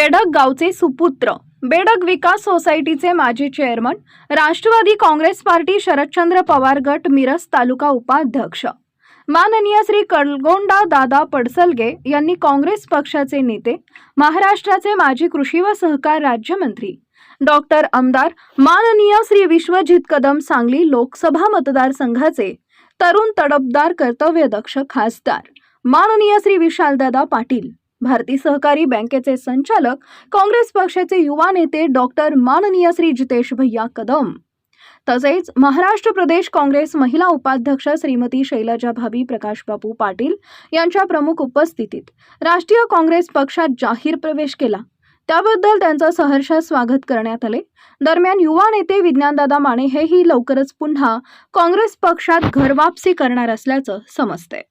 बेडक गावचे सुपुत्र. बेडक विकास सोसायटीचे माजी chairman Rashtrawadi Congress party Sharadchandra Pawar गट मिरज तालुका उपाध्यक्ष. माननीय श्री कलगोंडा दादा पडसलगे यांनी काँग्रेस पक्षाचे नेते महाराष्ट्राचे माजी कृषी व सहकार राज्यमंत्री. डॉक्टर आमदार माननीय श्री विश्वजित कदम सांगली लोकसभा मतदारसंघाचे तरुण तडफदार कर्तव्यदक्ष खासदार. माननीय श्री विशालदादा पाटील. भारतीय सहकारी बँकेचे संचालक काँग्रेस पक्षाचे युवा नेते डॉक्टर माननीय श्री जितेश भैया कदम. तसेच महाराष्ट्र प्रदेश काँग्रेस महिला उपाध्यक्ष श्रीमती शैलजा भाभी प्रकाशबाबू पाटील यांच्या प्रमुख उपस्थितीत राष्ट्रीय काँग्रेस पक्षात जाहीर प्रवेश केला. त्याबद्दल त्यांचं सहर्ष स्वागत करण्यात आले. दरम्यान युवा नेते विज्ञानदादा माने हेही लवकरच पुन्हा काँग्रेस पक्षात घरवापसी करणार असल्याचं समजतंय.